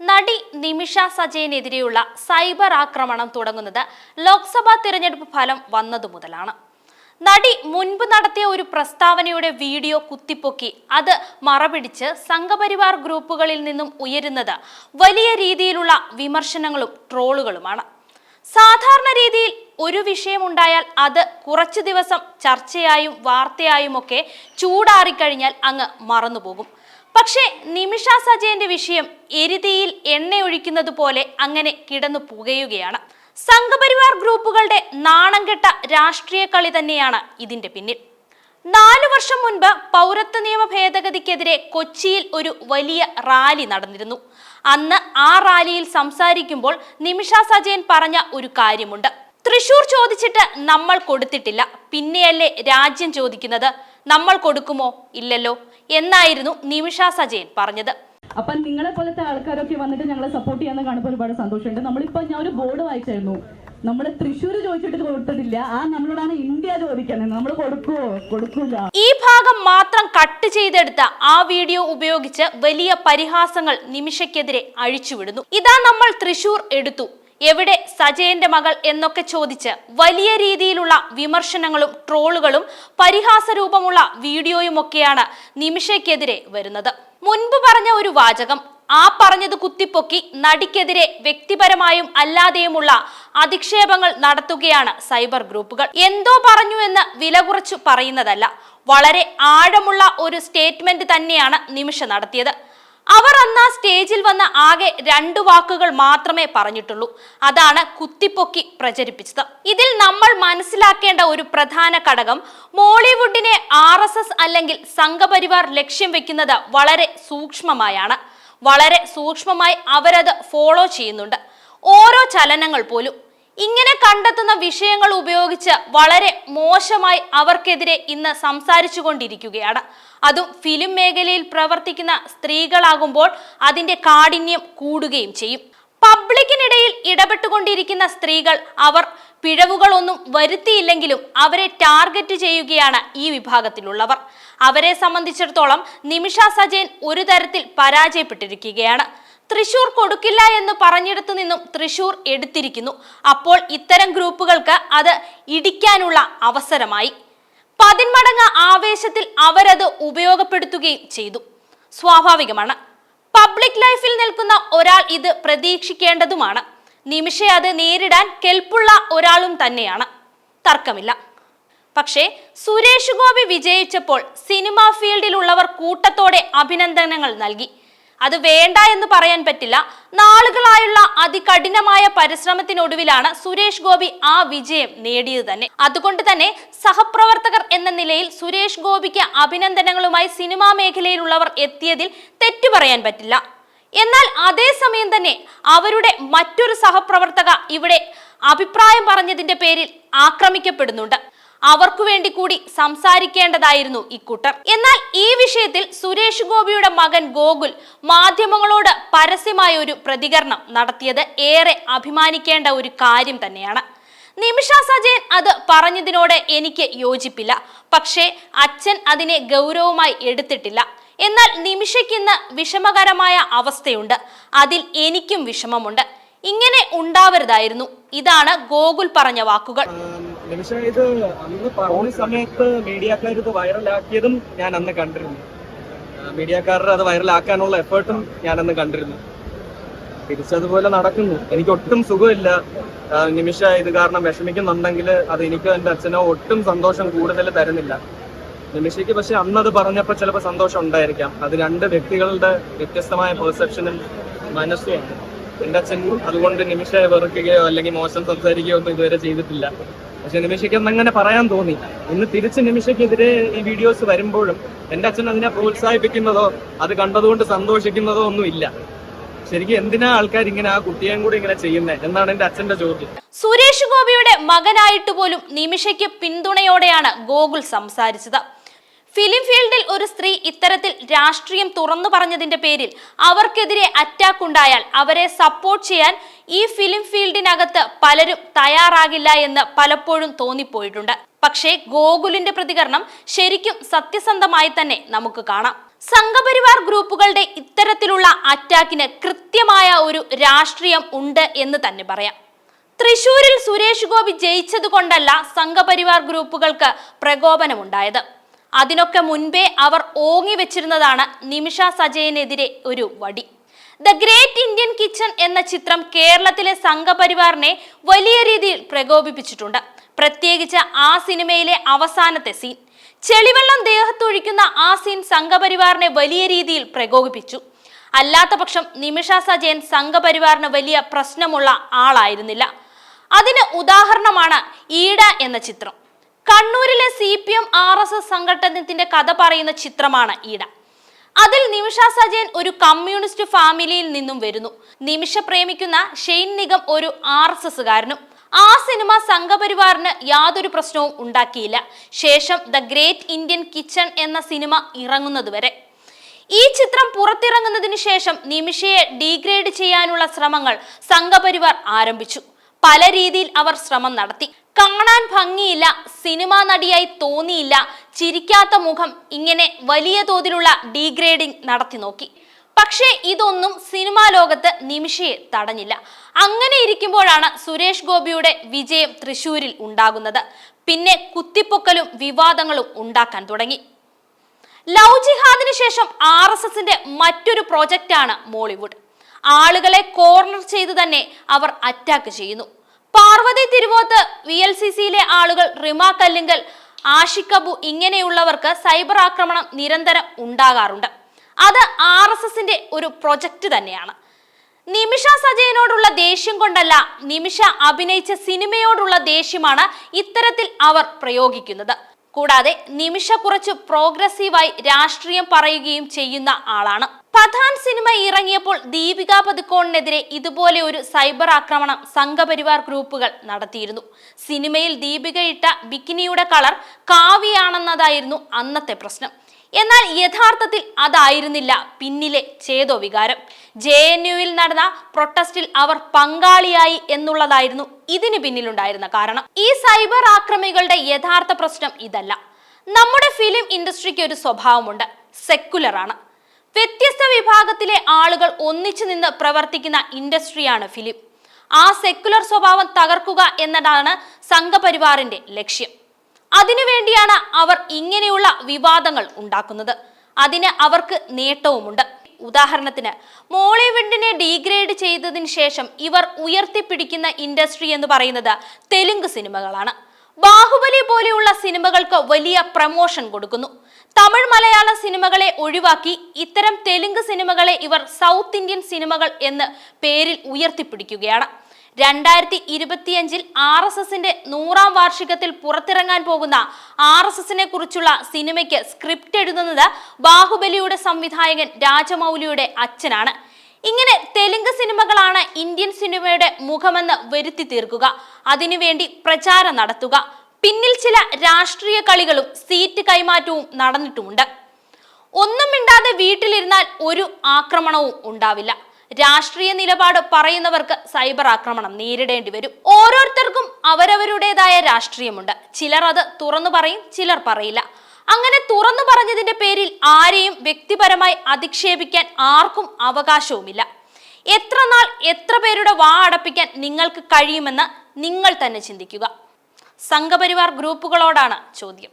നടി നിമിഷ സജയനെതിരെയുള്ള സൈബർ ആക്രമണം തുടങ്ങുന്നത് ലോക്സഭാ തിരഞ്ഞെടുപ്പ് ഫലം വന്നതു മുതലാണ്. നടി മുൻപ് നടത്തിയ ഒരു പ്രസ്താവനയുടെ വീഡിയോ കുത്തിപ്പൊക്കി. അത് മറപിടിച്ച് സംഘപരിവാർ ഗ്രൂപ്പുകളിൽ നിന്നും ഉയരുന്നത് വലിയ രീതിയിലുള്ള വിമർശനങ്ങളും ട്രോളുകളുമാണ്. സാധാരണ രീതിയിൽ ഒരു വിഷയമുണ്ടായാൽ അത് കുറച്ചു ദിവസം ചർച്ചയായും വാർത്തയായുമൊക്കെ ചൂടാറിക്കഴിഞ്ഞാൽ അങ്ങ് മറന്നുപോകും. പക്ഷേ നിമിഷ സജയന്റെ വിഷയം എരുതിയിൽ എണ്ണയൊഴിക്കുന്നത് പോലെ അങ്ങനെ കിടന്നു പുകയുകയാണ്. സംഘപരിവാർ ഗ്രൂപ്പുകളുടെ നാണം കെട്ട രാഷ്ട്രീയ കളി തന്നെയാണ് ഇതിന്റെ പിന്നിൽ. നാലു വർഷം മുൻപ് പൗരത്വ നിയമ ഭേദഗതിക്കെതിരെ കൊച്ചിയിൽ ഒരു വലിയ റാലി നടന്നിരുന്നു. അന്ന് ആ റാലിയിൽ സംസാരിക്കുമ്പോൾ നിമിഷ സജയൻ പറഞ്ഞ ഒരു കാര്യമുണ്ട്. തൃശൂർ ചോദിച്ചിട്ട് നമ്മൾ കൊടുത്തിട്ടില്ല. പിന്നെയല്ലേ രാജ്യം ചോദിക്കുന്നത്? നമ്മൾ കൊടുക്കുമോ? ഇല്ലല്ലോ. എന്നായിരുന്നു നിമിഷ സജയൻ പറഞ്ഞത്. അപ്പൊ നിങ്ങളെ പോലത്തെ ആൾക്കാരൊക്കെ വന്നിട്ട് ഞങ്ങളെ സപ്പോർട്ട് ചെയ്യാന്ന് കാണുമ്പോൾ ഒരുപാട് സന്തോഷമുണ്ട്. നമ്മളിപ്പോ ഞാൻ ഒരു ബോർഡ് വായിച്ചായിരുന്നു. നമ്മൾ തൃശ്ശൂർ ചോദിച്ചിട്ട് കൊടുത്തിട്ടില്ല. ആ നമ്മളോടാണ് ഇന്ത്യ ചോദിക്കുന്നത്. നമ്മൾ കൊടുക്കുവോ കൊടുക്കൂല. ഈ ഭാഗം മാത്രം കട്ട് ചെയ്തെടുത്ത ആ വീഡിയോ ഉപയോഗിച്ച് വലിയ പരിഹാസങ്ങൾ നിമിഷക്കെതിരെ അഴിച്ചുവിടുന്നു. ഇതാ നമ്മൾ തൃശൂർ എടുത്തു. എവിടെ സജയന്റെ മകൾ എന്നൊക്കെ ചോദിച്ച് വലിയ രീതിയിലുള്ള വിമർശനങ്ങളും ട്രോളുകളും പരിഹാസ രൂപമുള്ള വീഡിയോയുമൊക്കെയാണ് നിമിഷയ്ക്കെതിരെ വരുന്നത്. മുൻപ് പറഞ്ഞ ഒരു വാചകം ആ പറഞ്ഞത് കുത്തിപ്പൊക്കി നടിക്കെതിരെ വ്യക്തിപരമായും അല്ലാതെയുമുള്ള അധിക്ഷേപങ്ങൾ നടത്തുകയാണ് സൈബർ ഗ്രൂപ്പുകൾ. എന്തോ പറഞ്ഞു എന്ന് വില കുറച്ചു പറയുന്നതല്ല. വളരെ ആഴമുള്ള ഒരു സ്റ്റേറ്റ്മെന്റ് തന്നെയാണ് നിമിഷ നടത്തിയത്. അവർ അന്ന് സ്റ്റേജിൽ വന്ന ആകെ രണ്ടു വാക്കുകൾ മാത്രമേ പറഞ്ഞിട്ടുള്ളൂ. അതാണ് കുത്തിപ്പൊക്കി പ്രചരിപ്പിച്ചത്. ഇതിൽ നമ്മൾ മനസ്സിലാക്കേണ്ട ഒരു പ്രധാന ഘടകം മോളിവുഡിനെ ആർ അല്ലെങ്കിൽ സംഘപരിവാർ ലക്ഷ്യം വെക്കുന്നത് വളരെ സൂക്ഷ്മമായാണ്. വളരെ സൂക്ഷ്മമായി അവരത് ഫോളോ ചെയ്യുന്നുണ്ട്. ഓരോ ചലനങ്ങൾ പോലും ഇങ്ങനെ കണ്ടെത്തുന്ന വിഷയങ്ങൾ ഉപയോഗിച്ച് വളരെ മോശമായി അവർക്കെതിരെ ഇന്ന് സംസാരിച്ചു കൊണ്ടിരിക്കുകയാണ് അതും ഫിലിം മേഖലയിൽ പ്രവർത്തിക്കുന്ന സ്ത്രീകളാകുമ്പോൾ അതിന്റെ കാഠിന്യം കൂടുകയും ചെയ്യും. പബ്ലിക്കിനിടയിൽ ഇടപെട്ടുകൊണ്ടിരിക്കുന്ന സ്ത്രീകൾ അവർ പിഴവുകളൊന്നും വരുത്തിയില്ലെങ്കിലും അവരെ ടാർഗറ്റ് ചെയ്യുകയാണ് ഈ വിഭാഗത്തിലുള്ളവർ. അവരെ സംബന്ധിച്ചിടത്തോളം നിമിഷ സജയൻ ഒരു തരത്തിൽ പരാജയപ്പെട്ടിരിക്കുകയാണ്. തൃശൂർ കൊടുക്കില്ല എന്ന് പറഞ്ഞിടത്തു നിന്നും തൃശൂർ എടുത്തിരിക്കുന്നു. അപ്പോൾ ഇത്തരം ഗ്രൂപ്പുകൾക്ക് അത് ഇടിക്കാനുള്ള അവസരമായി. പതിന്മടങ്ങ് ആവേശത്തിൽ അവരത് ഉപയോഗപ്പെടുത്തുകയും ചെയ്തു. സ്വാഭാവികമാണ്. പബ്ലിക് ലൈഫിൽ നിൽക്കുന്ന ഒരാൾ ഇത് പ്രതീക്ഷിക്കേണ്ടതുമാണ്. നിമിഷ അത് നേരിടാൻ കെൽപ്പുള്ള ഒരാളും തന്നെയാണ്. തർക്കമില്ല. പക്ഷേ സുരേഷ് ഗോപി വിജയിച്ചപ്പോൾ സിനിമാ ഫീൽഡിലുള്ളവർ കൂട്ടത്തോടെ അഭിനന്ദനങ്ങൾ നൽകി. അത് വേണ്ട എന്ന് പറയാൻ പറ്റില്ല. നാളുകളായുള്ള അതികഠിനമായ പരിശ്രമത്തിനൊടുവിലാണ് സുരേഷ് ഗോപി ആ വിജയം നേടിയത് തന്നെ. അതുകൊണ്ട് തന്നെ സഹപ്രവർത്തകർ എന്ന നിലയിൽ സുരേഷ് ഗോപിക്ക് അഭിനന്ദനങ്ങളുമായി സിനിമാ മേഖലയിലുള്ളവർ എത്തിയതിൽ തെറ്റു പറയാൻ പറ്റില്ല. എന്നാൽ അതേസമയം തന്നെ അവരുടെ മറ്റൊരു സഹപ്രവർത്തക ഇവിടെ അഭിപ്രായം പറഞ്ഞതിന്റെ പേരിൽ ആക്രമിക്കപ്പെടുന്നുണ്ട്. അവർക്കു വേണ്ടി കൂടി സംസാരിക്കേണ്ടതായിരുന്നു ഇക്കൂട്ടർ എന്നാൽ ഈ വിഷയത്തിൽ സുരേഷ് ഗോപിയുടെ മകൻ ഗോകുൽ മാധ്യമങ്ങളോട് പരസ്യമായ ഒരു പ്രതികരണം നടത്തിയത് ഏറെ അഭിമാനിക്കേണ്ട ഒരു കാര്യം തന്നെയാണ്. നിമിഷ സജയൻ അത് പറഞ്ഞതിനോട് എനിക്ക് യോജിപ്പില്ല. പക്ഷേ അച്ഛൻ അതിനെ ഗൗരവമായി എടുത്തിട്ടില്ല. എന്നാൽ നിമിഷയ്ക്കിന്ന് വിഷമകരമായ അവസ്ഥയുണ്ട്. അതിൽ എനിക്കും വിഷമമുണ്ട്. ഇങ്ങനെ ഉണ്ടാവരുതായിരുന്നു. ഇതാണ് ഗോകുൽ പറഞ്ഞ വാക്കുകൾ. നിമിഷ അന്ന് പറഞ്ഞ സമയത്ത് മീഡിയക്കാർ ഇത് വൈറലാക്കിയതും ഞാൻ അന്ന് കണ്ടിരുന്നു. മീഡിയക്കാരുടെ അത് വൈറലാക്കാനുള്ള എഫേർട്ടും ഞാൻ അന്ന് കണ്ടിരുന്നു. തിരിച്ചതുപോലെ നടക്കുന്നു. എനിക്ക് ഒട്ടും സുഖമില്ല നിമിഷ ഇത് കാരണം വിഷമിക്കുന്നുണ്ടെങ്കിൽ അത് എനിക്ക് എന്റെ അച്ഛനോ ഒട്ടും സന്തോഷം കൂടുതൽ തരുന്നില്ല. നിമിഷയ്ക്ക് പക്ഷെ അന്ന് അത് പറഞ്ഞപ്പോൾ ചിലപ്പോൾ സന്തോഷം ഉണ്ടായിരിക്കാം. അത് രണ്ട് വ്യക്തികളുടെ വ്യത്യസ്തമായ പെർസെപ്ഷനും മനസ്സുമാണ് എന്റെ അച്ഛൻ അതുകൊണ്ട് നിമിഷയെ വെറുക്കുകയോ അല്ലെങ്കിൽ മോശം സംസാരിക്കുകയോ ഒന്നും ഇതുവരെ ചെയ്തിട്ടില്ല. പക്ഷെ നിമിഷയ്ക്ക് അന്ന് അങ്ങനെ പറയാൻ തോന്നി. ഇന്ന് തിരിച്ച് നിമിഷയ്ക്കെതിരെ ഈ വീഡിയോസ് വരുമ്പോഴും എന്റെ അച്ഛൻ അതിനെ പ്രോത്സാഹിപ്പിക്കുന്നതോ അത് കണ്ടതുകൊണ്ട് സന്തോഷിക്കുന്നതോ ഒന്നും ഇല്ല. ശരിക്കും എന്തിനാ ആൾക്കാർ ഇങ്ങനെ ആ കുട്ടിയെയും കൂടി ഇങ്ങനെ ചെയ്യുന്നത് എന്നാണ് എന്റെ അച്ഛന്റെ ചോദ്യം. സുരേഷ് ഗോപിയുടെ മകനായിട്ട് പോലും നിമിഷയ്ക്ക് പിന്തുണയോടെയാണ് ഗോകുൽ സംസാരിച്ചത്. ഫിലിം ഫീൽഡിൽ ഒരു സ്ത്രീ ഇത്തരത്തിൽ രാഷ്ട്രീയം തുറന്നു പറഞ്ഞതിന്റെ പേരിൽ അവർക്കെതിരെ അറ്റാക്ക് ഉണ്ടായാൽ അവരെ സപ്പോർട്ട് ചെയ്യാൻ ഈ ഫിലിം ഫീൽഡിനകത്ത് പലരും തയ്യാറാകില്ല എന്ന് പലപ്പോഴും തോന്നിപ്പോയിട്ടുണ്ട്. പക്ഷേ ഗോകുലിന്റെ പ്രതികരണം ശരിക്കും സത്യസന്ധമായി തന്നെ നമുക്ക് കാണാം. സംഘപരിവാർ ഗ്രൂപ്പുകളുടെ ഇത്തരത്തിലുള്ള അറ്റാക്കിന് കൃത്യമായ ഒരു രാഷ്ട്രീയം ഉണ്ട് എന്ന് തന്നെ പറയാം. തൃശൂരിൽ സുരേഷ് ഗോപി ജയിച്ചതുകൊണ്ടല്ല സംഘപരിവാർ ഗ്രൂപ്പുകൾക്ക് പ്രകോപനമുണ്ടായത്. അതിനൊക്കെ മുൻപേ അവർ ഓങ്ങി വെച്ചിരുന്നതാണ് നിമിഷ സജയനെതിരെ ഒരു വടി. ദ ഗ്രേറ്റ് ഇന്ത്യൻ കിച്ചൺ എന്ന ചിത്രം കേരളത്തിലെ സംഘപരിവാറിനെ വലിയ രീതിയിൽ പ്രകോപിപ്പിച്ചിട്ടുണ്ട്. പ്രത്യേകിച്ച് ആ സിനിമയിലെ അവസാനത്തെ സീൻ. ചെളിവെള്ളം ദേഹത്തൊഴിക്കുന്ന ആ സീൻ സംഘപരിവാറിനെ വലിയ രീതിയിൽ പ്രകോപിപ്പിച്ചു. അല്ലാത്ത പക്ഷം നിമിഷ സജയൻ സംഘപരിവാറിന് വലിയ പ്രശ്നമുള്ള ആളായിരുന്നില്ല. അതിന് ഉദാഹരണമാണ് ഈട എന്ന ചിത്രം. കണ്ണൂരിലെ C P M R S S സംഘടനത്തിന്റെ കഥ പറയുന്ന ചിത്രമാണ് ഈട. അതിൽ നിമിഷ സജയൻ ഒരു കമ്മ്യൂണിസ്റ്റ് ഫാമിലിയിൽ നിന്നും വരുന്നു. നിമിഷ പ്രേമിക്കുന്ന ഷെയ്ൻ നിഗം ഒരു ആർ എസ് എസുകാരനും ആ സിനിമ സംഘപരിവാറിന് യാതൊരു പ്രശ്നവും ഉണ്ടാക്കിയില്ല. ശേഷം ദ ഗ്രേറ്റ് ഇന്ത്യൻ കിച്ചൺ എന്ന സിനിമ ഇറങ്ങുന്നതുവരെ. ഈ ചിത്രം പുറത്തിറങ്ങുന്നതിന് ശേഷം നിമിഷയെ ഡീഗ്രേഡ് ചെയ്യാനുള്ള ശ്രമങ്ങൾ സംഘപരിവാർ ആരംഭിച്ചു. പല രീതിയിൽ അവർ ശ്രമം നടത്തി. കാണാൻ ഭംഗിയില്ല സിനിമാ നടിയായി തോന്നിയില്ല ചിരിക്കാത്ത മുഖം ഇങ്ങനെ വലിയ തോതിലുള്ള ഡീഗ്രേഡിംഗ് നടത്തി നോക്കി. പക്ഷേ ഇതൊന്നും സിനിമാ ലോകത്ത് നിമിഷയെ തടഞ്ഞില്ല. അങ്ങനെ ഇരിക്കുമ്പോഴാണ് സുരേഷ് ഗോപിയുടെ വിജയം തൃശൂരിൽ ഉണ്ടാകുന്നത്. പിന്നെ കുത്തിപ്പൊക്കലും വിവാദങ്ങളും ഉണ്ടാക്കാൻ തുടങ്ങി. ലവ് ജിഹാദിന് ശേഷം ആർ എസ് എസിന്റെ മറ്റൊരു പ്രോജക്റ്റാണ് മോളിവുഡ്. ആളുകളെ കോർണർ ചെയ്തു തന്നെ അവർ അറ്റാക്ക് ചെയ്യുന്നു. Parvathy Thiruvoth V L C സിയിലെ ആളുകൾ റിമ കല്ലിങ്കൽ ആഷിക്കബു ഇങ്ങനെയുള്ളവർക്ക് സൈബർ ആക്രമണം നിരന്തരം ഉണ്ടാകാറുണ്ട്. അത് ആർ എസ് എസിന്റെ ഒരു പ്രൊജക്റ്റ് തന്നെയാണ്. നിമിഷ സജയനോടുള്ള ദേഷ്യം കൊണ്ടല്ല നിമിഷ അഭിനയിച്ച സിനിമയോടുള്ള ദേഷ്യമാണ് ഇത്തരത്തിൽ അവർ പ്രയോഗിക്കുന്നത്. കൂടാതെ നിമിഷ കുറച്ച് പ്രോഗ്രസീവായി രാഷ്ട്രീയം പറയുകയും ചെയ്യുന്ന ആളാണ്. പഠാൻ സിനിമ ഇറങ്ങിയപ്പോൾ ദീപിക പതുക്കോണിനെതിരെ ഇതുപോലെ ഒരു സൈബർ ആക്രമണം സംഘപരിവാർ ഗ്രൂപ്പുകൾ നടത്തിയിരുന്നു. സിനിമയിൽ ദീപിക ഇട്ട ബിക്കിനിയുടെ കളർ കാവിയാണെന്നതായിരുന്നു അന്നത്തെ പ്രശ്നം. എന്നാൽ യഥാർത്ഥത്തിൽ അതായിരുന്നില്ല പിന്നിലെ ചേതോ വികാരം ജെ എൻ യുവിൽ നടന്ന പ്രൊട്ടസ്റ്റിൽ അവർ പങ്കാളിയായി എന്നുള്ളതായിരുന്നു ഇതിന് പിന്നിലുണ്ടായിരുന്ന കാരണം. ഈ സൈബർ ആക്രമികളുടെ യഥാർത്ഥ പ്രശ്നം ഇതല്ല. നമ്മുടെ ഫിലിം ഇൻഡസ്ട്രിക്ക് ഒരു സ്വഭാവമുണ്ട്. സെക്കുലർ ആണ് വ്യത്യസ്ത വിഭാഗത്തിലെ ആളുകൾ ഒന്നിച്ചു നിന്ന് പ്രവർത്തിക്കുന്ന ഇൻഡസ്ട്രിയാണ് ഫിലിം. ആ സെക്കുലർ സ്വഭാവം തകർക്കുക എന്നതാണ് സംഘപരിവാറിന്റെ ലക്ഷ്യം. അതിനുവേണ്ടിയാണ് അവർ ഇങ്ങനെയുള്ള വിവാദങ്ങൾ ഉണ്ടാക്കുന്നത്. അതിന് അവർക്ക് നേട്ടവുമുണ്ട്. ഉദാഹരണത്തിന് മോളിവുഡിനെ ഡീഗ്രേഡ് ചെയ്തതിന് ശേഷം ഇവർ ഉയർത്തിപ്പിടിക്കുന്ന ഇൻഡസ്ട്രി എന്ന് പറയുന്നത് തെലുങ്ക് സിനിമകളാണ്. ബാഹുബലി പോലെയുള്ള സിനിമകൾക്ക് വലിയ പ്രമോഷൻ കൊടുക്കുന്നു. തമിഴ് മലയാള സിനിമകളെ ഒഴിവാക്കി ഇത്തരം തെലുങ്ക് സിനിമകളെ ഇവർ സൗത്ത് ഇന്ത്യൻ സിനിമകൾ എന്ന് പേരിൽ ഉയർത്തിപ്പിടിക്കുകയാണ്. രണ്ടായിരത്തി ഇരുപത്തിയഞ്ചിൽ ആർ എസ് എസിന്റെ നൂറാം വാർഷികത്തിൽ പുറത്തിറങ്ങാൻ പോകുന്ന ആർ എസ് എസിനെ കുറിച്ചുള്ള സിനിമയ്ക്ക് സ്ക്രിപ്റ്റ് എഴുതുന്നത് ബാഹുബലിയുടെ സംവിധായകൻ രാജമൗലിയുടെ അച്ഛനാണ്. ഇങ്ങനെ തെലുങ്ക് സിനിമകളാണ് ഇന്ത്യൻ സിനിമയുടെ മുഖമെന്ന് വരുത്തി തീർക്കുക. അതിനുവേണ്ടി പ്രചാരം നടത്തുക. പിന്നിൽ ചില രാഷ്ട്രീയ കളികളും സീറ്റ് കൈമാറ്റവും നടന്നിട്ടുമുണ്ട്. ഒന്നും മിണ്ടാതെ വീട്ടിലിരുന്നാൽ ഒരു ആക്രമണവും ഉണ്ടാവില്ല. രാഷ്ട്രീയ നിലപാട് പറയുന്നവർക്ക് സൈബർ ആക്രമണം നേരിടേണ്ടി വരും. ഓരോരുത്തർക്കും അവരവരുടേതായ രാഷ്ട്രീയമുണ്ട്. ചിലർ അത് തുറന്നു പറയും ചിലർ പറയില്ല. അങ്ങനെ തുറന്നു പറഞ്ഞതിന്റെ പേരിൽ ആരെയും വ്യക്തിപരമായി അധിക്ഷേപിക്കാൻ ആർക്കും അവകാശവുമില്ല. എത്ര നാൾ എത്ര പേരുടെ വാ അടപ്പിക്കാൻ നിങ്ങൾക്ക് കഴിയുമെന്ന് നിങ്ങൾ തന്നെ ചിന്തിക്കുക. സംഘപരിവാർ ഗ്രൂപ്പുകളോടാണ് ചോദ്യം.